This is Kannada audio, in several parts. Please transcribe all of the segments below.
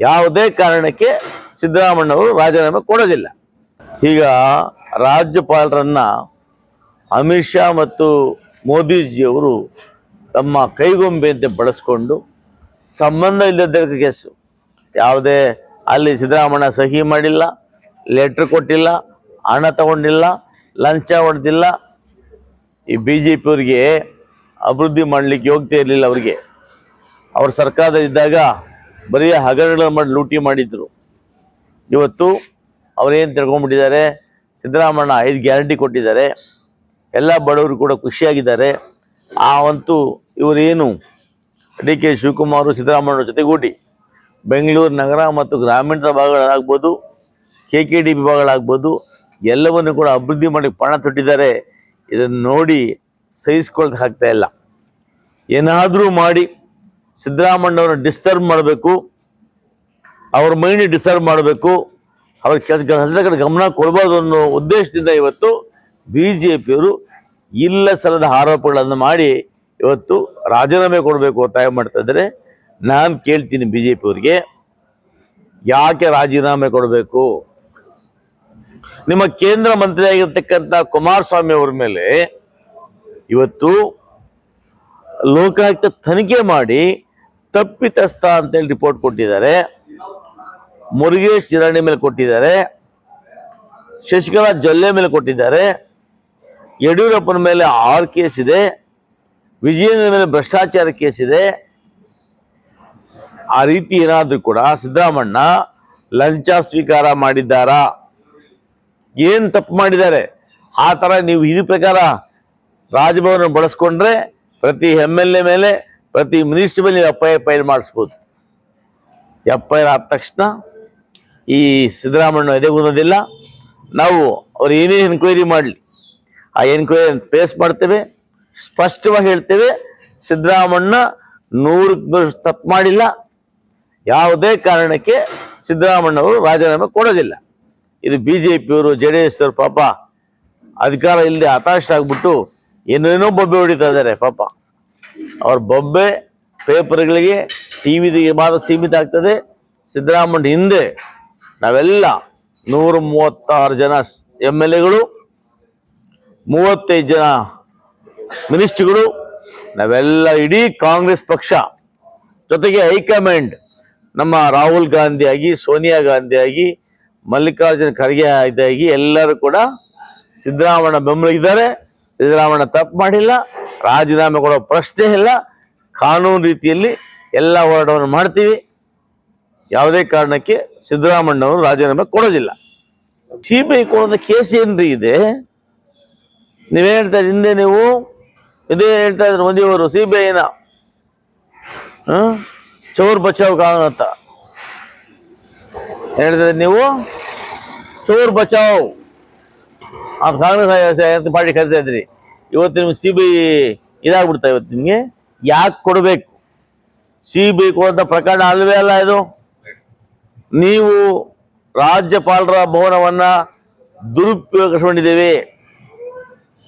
ಯಾವುದೇ ಕಾರಣಕ್ಕೆ ಸಿದ್ದರಾಮಣ್ಣವರು ರಾಜೀನಾಮೆ ಕೊಡೋದಿಲ್ಲ. ಈಗ ರಾಜ್ಯಪಾಲರನ್ನ ಅಮಿತ್ ಶಾ ಮತ್ತು ಮೋದಿಜಿಯವರು ತಮ್ಮ ಕೈಗೊಂಬೆಯಂತೆ ಬಳಸ್ಕೊಂಡು ಸಂಬಂಧ ಇಲ್ಲದ ಕೇಸು. ಯಾವುದೇ ಅಲ್ಲಿ ಸಿದ್ದರಾಮಣ್ಣ ಸಹಿ ಮಾಡಿಲ್ಲ, ಲೆಟ್ರ್ ಕೊಟ್ಟಿಲ್ಲ, ಹಣ ತಗೊಂಡಿಲ್ಲ, ಲಂಚ ಹೊಡೆದಿಲ್ಲ. ಈ ಬಿ ಜೆ ಪಿಯವರಿಗೆ ಅಭಿವೃದ್ಧಿ ಮಾಡಲಿಕ್ಕೆ ಯೋಗ್ಯತೆ ಇರಲಿಲ್ಲ ಅವರಿಗೆ. ಅವ್ರ ಸರ್ಕಾರದಲ್ಲಿದ್ದಾಗ ಬರೀ ಹಗರಣ ಮಾಡಿ ಲೂಟಿ ಮಾಡಿದ್ರು. ಇವತ್ತು ಅವರೇನು ತಿಳ್ಕೊಂಡ್ಬಿಟ್ಟಿದ್ದಾರೆ, ಸಿದ್ದರಾಮಣ್ಣ ಐದು ಗ್ಯಾರಂಟಿ ಕೊಟ್ಟಿದ್ದಾರೆ, ಎಲ್ಲ ಬಡವರು ಕೂಡ ಖುಷಿಯಾಗಿದ್ದಾರೆ. ಆ ಅಂತೂ ಇವರೇನು ಡಿ ಕೆ ಶಿವಕುಮಾರ್ ಸಿದ್ದರಾಮಯ್ಯ ಜೊತೆಗೂಡಿ ಬೆಂಗಳೂರು ನಗರ ಮತ್ತು ಗ್ರಾಮೀಣದ ಭಾಗಗಳಾಗ್ಬೋದು, ಕೆ ಕೆ ಡಿ ವಿಭಾಗಗಳಾಗ್ಬೋದು, ಎಲ್ಲವನ್ನು ಕೂಡ ಅಭಿವೃದ್ಧಿ ಮಾಡಿ ಪಣ ತೊಟ್ಟಿದ್ದಾರೆ. ಇದನ್ನು ನೋಡಿ ಸಹಿಸ್ಕೊಳ್ತಾ ಆಗ್ತಾ ಇಲ್ಲ. ಏನಾದರೂ ಮಾಡಿ ಸಿದ್ದರಾಮಣ್ಣವ್ರನ್ನ ಡಿಸ್ಟರ್ಬ್ ಮಾಡಬೇಕು. ಅವ್ರ ಮೈಂಡ್ ಡಿಸ್ಟರ್ಬ್ ಮಾಡಬೇಕು. ಅವ್ರ ಕೆಲಸ ಕಡೆ ಗಮನ ಕೊಡ್ಬೋದು ಅನ್ನೋ ಉದ್ದೇಶದಿಂದ ಇವತ್ತು ಬಿ ಜೆ ಪಿಯವರು ಇಲ್ಲ ಸಲದ ಆರೋಪಗಳನ್ನು ಮಾಡಿ ಇವತ್ತು ರಾಜೀನಾಮೆ ಕೊಡಬೇಕು ಒತ್ತಾಯ ಮಾಡ್ತಾ ಇದ್ದಾರೆ. ನಾನು ಕೇಳ್ತೀನಿ ಬಿ ಜೆ ಪಿಯವ್ರಿಗೆ ಯಾಕೆ ರಾಜೀನಾಮೆ ಕೊಡಬೇಕು? ನಿಮ್ಮ ಕೇಂದ್ರ ಮಂತ್ರಿ ಆಗಿರ್ತಕ್ಕಂಥ ಕುಮಾರಸ್ವಾಮಿ ಅವರ ಮೇಲೆ ಇವತ್ತು ಲೋಕಾಯುಕ್ತ ತನಿಖೆ ಮಾಡಿ ತಪ್ಪಿತಸ್ಥ ಅಂತೇಳಿ ರಿಪೋರ್ಟ್ ಕೊಟ್ಟಿದ್ದಾರೆ. ಮುರುಗೇಶ್ ಜಿರಾಣಿ ಮೇಲೆ ಕೊಟ್ಟಿದ್ದಾರೆ. ಶಶಿಕಲಾ ಜೊಲ್ಲೆ ಮೇಲೆ ಕೊಟ್ಟಿದ್ದಾರೆ. ಯಡಿಯೂರಪ್ಪನ ಮೇಲೆ ಆರ್ ಕೇಸ್ ಇದೆ. ವಿಜಯೇಂದ್ರ ಮೇಲೆ ಭ್ರಷ್ಟಾಚಾರ ಕೇಸ್ ಇದೆ. ಆ ರೀತಿ ಏನಾದರೂ ಕೂಡ ಸಿದ್ದರಾಮಣ್ಣ ಲಂಚ ಸ್ವೀಕಾರ ಮಾಡಿದ್ದಾರಾ? ಏನು ತಪ್ಪು ಮಾಡಿದ್ದಾರೆ? ಆ ಥರ ನೀವು ಇದು ಪ್ರಕಾರ ರಾಜಭವನ ಬಳಸ್ಕೊಂಡ್ರೆ ಪ್ರತಿ ಎಂ ಮೇಲೆ ಪ್ರತಿ municipal F I R file ಮಾಡಿಸ್ಬೋದು. ಎಫ್ ಐ ಆರ್ ಆದ ತಕ್ಷಣ ಈ ಸಿದ್ದರಾಮಣ್ಣ ಎದೆಗುನ್ನೋದಿಲ್ಲ ನಾವು ಅವ್ರು ಏನೇ ಎನ್ಕ್ವೈರಿ ಮಾಡಲಿ, ಆ ಎನ್ಕ್ವೈರಿ ಫೇಸ್ ಮಾಡ್ತೇವೆ, ಸ್ಪಷ್ಟವಾಗಿ ಹೇಳ್ತೇವೆ ಸಿದ್ದರಾಮಣ್ಣ ನೂರು ತಪ್ಪು ಮಾಡಿಲ್ಲ. ಯಾವುದೇ ಕಾರಣಕ್ಕೆ ಸಿದ್ದರಾಮಣ್ಣವರು ರಾಜೀನಾಮೆ ಕೊಡೋದಿಲ್ಲ. ಇದು ಬಿ ಜೆ ಪಿಯವರು ಜೆ ಡಿ ಎಸ್ ಪಾಪ ಅಧಿಕಾರ ಇಲ್ಲದೆ ಹತಾಶ ಆಗ್ಬಿಟ್ಟು ಏನೇನೋ ಬೊಬ್ಬೆ ಹೊಡಿತಾ ಇದ್ದಾರೆ ಪಾಪ. ಅವ್ರ ಬೊಬ್ಬೆ ಪೇಪರ್ಗಳಿಗೆ ಟಿ ವಿದಿಗೆ ಮಾತ್ರ ಸೀಮಿತ ಆಗ್ತದೆ. ಸಿದ್ದರಾಮಯ್ಯ ಹಿಂದೆ ನಾವೆಲ್ಲ ನೂರ ಮೂವತ್ತಾರು ಜನ ಎಂ ಎಲ್ ಎಗಳು, ಮೂವತ್ತೈದು ಜನ ಮಿನಿಸ್ಟ್ರಿಗಳು, ನಾವೆಲ್ಲ ಇಡೀ ಕಾಂಗ್ರೆಸ್ ಪಕ್ಷ ಜೊತೆಗೆ ಹೈಕಮಾಂಡ್ ನಮ್ಮ ರಾಹುಲ್ ಗಾಂಧಿ ಆಗಿ, ಸೋನಿಯಾ ಗಾಂಧಿ ಆಗಿ, ಮಲ್ಲಿಕಾರ್ಜುನ ಖರ್ಗೆ ಆಗಿ ಎಲ್ಲರೂ ಕೂಡ ಸಿದ್ದರಾಮಣ್ಣ ಬೆಂಬಲಿಗಿದ್ದಾರೆ ಸಿದ್ದರಾಮಣ್ಣ ತಪ್ಪು ಮಾಡಿಲ್ಲ, ರಾಜೀನಾಮೆ ಕೊಡೋ ಪ್ರಶ್ನೆ ಇಲ್ಲ. ಕಾನೂನು ರೀತಿಯಲ್ಲಿ ಎಲ್ಲ ಹೋರಾಟವನ್ನು ಮಾಡ್ತೀವಿ. ಯಾವುದೇ ಕಾರಣಕ್ಕೆ ಸಿದ್ದರಾಮಣ್ಣವರು ರಾಜೀನಾಮೆ ಕೊಡೋದಿಲ್ಲ. ಸಿ ಬಿ ಐ ಕೊಡೋದ ಕೇಸ್ ಏನ್ರಿ ಇದೆ? ನೀವೇನು ಹೇಳ್ತಾ ಇದ್ರಿ ಹಿಂದೆ ನೀವು, ಇದೇ ಹೇಳ್ತಾ ಇದ್ರು ಮೋದಿಯವರು ಸಿ ಬಿ ಐನ ಚೋರ್ ಬಚಾವ್ ಕಾನೂನು ಅಂತ. ಹೇಳ್ತಾ ನೀವು, ಚೋರ್ ಬಚಾವ್. ಅಂತ ಕಾಂಗ್ರೆಸ್ ಪಾರ್ಟಿ ಕರಿತಾ ಇದ್ರಿ? ಇವತ್ತು ನಿಮ್ಗೆ ಸಿ ಬಿ ಇದಾಗ್ಬಿಡ್ತಾ ಇವತ್ತು ನಿಮಗೆ? ಯಾಕೆ ಕೊಡಬೇಕು? ಸಿ ಬಿ ಐ ಕೊಡೋಂಥ ಪ್ರಕರಣ ಅಲ್ವೇ ಅಲ್ಲ ಇದು. ನೀವು ರಾಜ್ಯಪಾಲರ ಭವನವನ್ನು ದುರುಪಯೋಗಿಸ್ಕೊಂಡಿದ್ದೀವಿ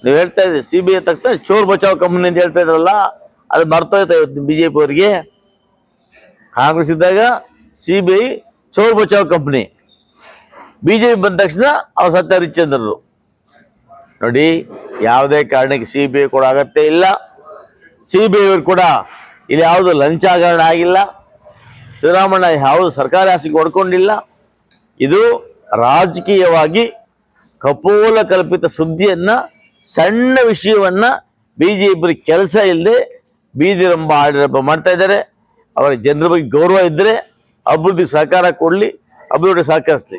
ನೀವು ಹೇಳ್ತಾ ಇದ್ರಿ ಸಿ ಬಿ ಐ ತಕ್ಷಣ ಚೋರ್ ಬಚಾವ್ ಕಂಪನಿ ಅಂತ ಹೇಳ್ತಾ ಇದ್ರಲ್ಲ, ಅದು ಮರ್ತೋಯ್ತಾ ಇವತ್ತು ಬಿ ಜೆ ಪಿ ಅವರಿಗೆ? ಕಾಂಗ್ರೆಸ್ ಇದ್ದಾಗ ಸಿ ಬಿ ಐ ಚೋರ್ ಬಚಾವ್ ಕಂಪ್ನಿ. ಬಿ ಜೆ ಪಿ ಬಂದ ತಕ್ಷಣ ಅವ್ರು ಸತ್ಯ ಹರಿಶ್ಚಂದ್ರರು ನೋಡಿ, ಯಾವುದೇ ಕಾರಣಕ್ಕೆ ಸಿ ಬಿ ಐ ಕೂಡ ಅಗತ್ಯ ಇಲ್ಲ. ಸಿ ಬಿ ಐ ಕೂಡ ಇಲ್ಲಿ ಯಾವುದು ಲಂಚ ಹಗರಣ ಆಗಿಲ್ಲ. ಸಿದ್ದರಾಮಣ್ಣ ಯಾವುದು ಸರ್ಕಾರಿ ಆಸೆಗೆ ಹೊಡ್ಕೊಂಡಿಲ್ಲ. ಇದು ರಾಜಕೀಯವಾಗಿ ಕಪೋಲ ಕಲ್ಪಿತ ಸುದ್ದಿಯನ್ನು, ಸಣ್ಣ ವಿಷಯವನ್ನ ಬಿಜೆಪಿ ಕೆಲಸ ಇಲ್ಲದೆ ಬೀದಿರಂಬ ಆಡಿರಂಬ ಮಾಡ್ತಾ ಇದ್ದಾರೆ. ಅವರ ಜನರ ಬಗ್ಗೆ ಗೌರವ ಇದ್ದರೆ ಅಭಿವೃದ್ಧಿ ಸಹಕಾರ ಕೊಡಲಿ ಅಭಿವೃದ್ಧಿ ಸಹಕರಿಸ್ಲಿ.